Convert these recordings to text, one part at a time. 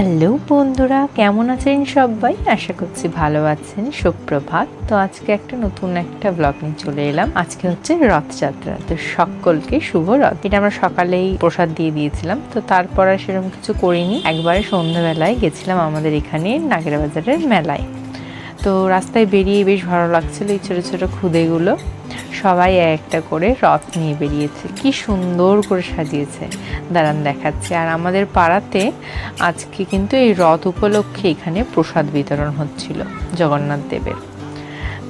Hello বন্ধুরা, কেমন আছেন সবাই? আশা করছি ভালো আছেন। সুপ্রভাত। তো আজকে একটা নতুন একটা ব্লগ নিয়ে চলে এলাম। আজকে হচ্ছে রথযাত্রা। তো সকলকে শুভ রথ। এটা আমরা সকালেই প্রসাদ দিয়ে দিয়েছিলাম। তো তারপর আর সেরকম কিছু করিনি। একবারে সন্ধ্যাবেলায় গেছিলাম আমাদের এখানে নাগেরা বাজারের মেলায়। তো রাস্তায় বেরিয়ে বেশ ভালো লাগছিল এই ছোটো ছোটো খুদেগুলো। সবাই একটা করে রথ নিয়ে বেরিয়েছে। কি সুন্দর করে সাজিয়েছে। দাঁড়ান দেখাচ্ছে। আর আমাদের পাড়াতে আজকে কিন্তু এই রথ উপলক্ষে এখানে প্রসাদ বিতরণ হচ্ছিল জগন্নাথ দেবের।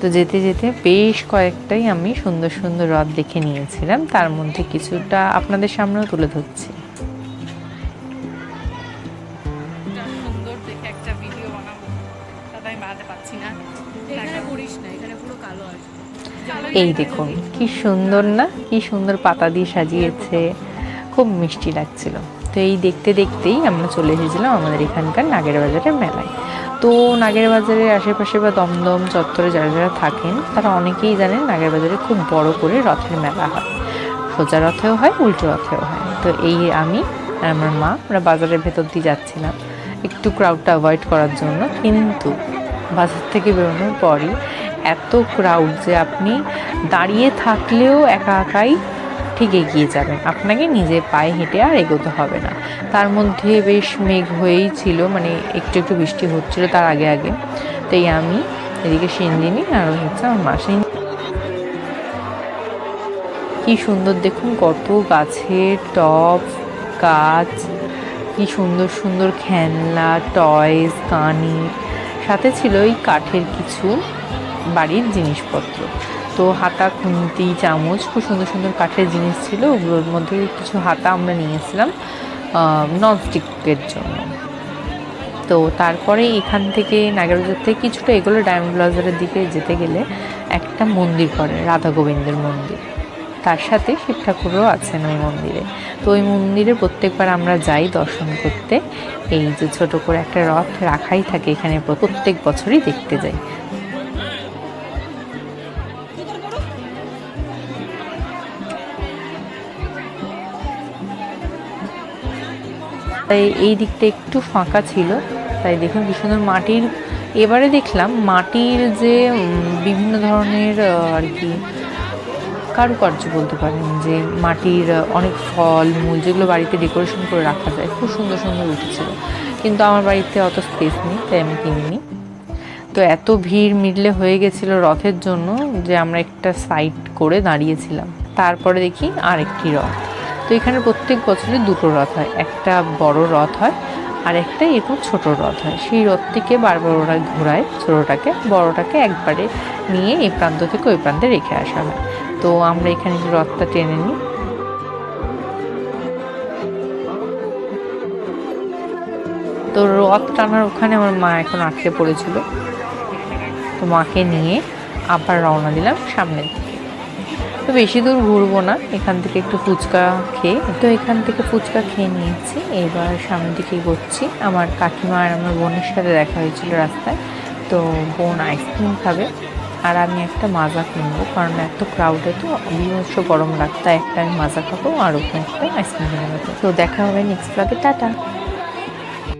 তো যেতে যেতে বেশ কয়েকটাই আমি সুন্দর সুন্দর রথ দেখে নিয়েছিলাম। তার মধ্যে কিছুটা আপনাদের সামনেও তুলে ধরছি। এই দেখুন, কি সুন্দর না? কি সুন্দর পাতা দিয়ে সাজিয়েছে। খুব মিষ্টি লাগছিল। তো এই দেখতে দেখতেই আমরা চলে এসেছিলাম আমাদের এখানকার নাগের বাজারের মেলায়। তো নাগের বাজারের আশেপাশে বা দমদম চত্বরে যারা যারা থাকেন, তারা অনেকেই জানেন নাগের বাজারে খুব বড় করে রথের মেলা হয়। সোজা রথেও হয়, উল্টো রথেও হয়। তো এই আমি আর আমার মা, আমরা বাজারের ভেতর দিয়ে যাচ্ছিলাম। একটু ক্রাউডটা অ্যাভয়েড করার জন্য। কিন্তু বাজার থেকে বেরোনোর পরই এত ক্রাউড যে আপনি দাঁড়িয়ে থাকলেও একা একাই ঠিক এগিয়ে যাবেন। আপনাকে নিজে পায়ে হেঁটে আর এগোতে হবে না। তার মধ্যে বেশ মেঘ হয়েই ছিল মানে একটু একটু বৃষ্টি হচ্ছিল তার আগে আগে। তাই আমি এদিকে সিন্দিনি আর হচ্ছে আমার মা সিন কি সুন্দর দেখুন কত গাছের টব গাছ। কি সুন্দর সুন্দর খেলনা টয়স কানি। সাথে ছিল ওই কাঠের কিছু। বাড়ির জিনিসপত্র। তো হাতা, খুন্তি, চামচ খুব সুন্দর সুন্দর কাঠের জিনিস ছিল। ওগুলোর মধ্যে কিছু হাতা আমরা নিয়েছিলাম ননস্টিকের জন্য। তো তারপরে এখান থেকে নাগরবাজার থেকে কিছুটা এগুলো ডায়মন্ড প্লাজারের দিকে যেতে গেলে একটা মন্দির পড়ে, রাধা গোবিন্দের মন্দির। তার সাথে শিব ঠাকুরও আছেন ওই মন্দিরে। তো ওই মন্দিরে প্রত্যেকবার আমরা যাই দর্শন করতে। এই যে ছোট করে একটা রথ রাখাই থাকে এখানে, প্রত্যেক বছরই দেখতে যাই। তাই এই দিকটা একটু ফাঁকা ছিল। তাই দেখুন কি সুন্দর মাটির, এবারে দেখলাম মাটির যে বিভিন্ন ধরনের আর কি, কারুকার্য বলতে পারেন, যে মাটির অনেক ফল, মূল যেগুলো বাড়িতে ডেকোরেশন করে রাখা যায়, খুব সুন্দর সুন্দর উঠেছিল। কিন্তু আমার বাড়িতে অত স্পেস নেই, তাই আমি কিনিনি। তো এত ভিড় মিডলে হয়ে গেছিল রথের জন্য যে আমরা একটা সাইড করে দাঁড়িয়েছিলাম। তারপরে দেখি আরেকটি রথ। তো এখানে প্রত্যেক বছরে দুটো রথ হয়। একটা বড় রথ হয় আর একটা এরকম ছোট রথ হয়। সেই রথটিকে বারবার ওরা ঘোরায় ছোটোটাকে, বড়টাকে একবারে নিয়ে এই প্রান্ত থেকে ওই প্রান্তে রেখে আসা হয়। তো আমরা এখানে যে রথটা টেনে নিই। তো রথ টানার ওখানে আমার মা এখন আটকে পড়েছিল। তো মাকে নিয়ে আবার রওনা দিলাম সামনের দিকে। তো বেশি দূর ঘুরবো না। এখান থেকে একটু ফুচকা খেয়ে, তো এখান থেকে ফুচকা খেয়ে নিয়েছি। এবার সামনের দিকে এগোচ্ছি আমার কাকিমা আর আমার বোনের সাথে দেখা হয়েছিল রাস্তায়। তো বোন আইসক্রিম খাবে। আর আমি একটা মাজা কিনবো, কারণ এত ক্রাউডে তো বিভৎস গরম লাগতো একটা আমি মাজা খাব আর ওখানে একটা আইসক্রিম কিনে তো দেখা হবে নেক্সট ব্লগে টাটা!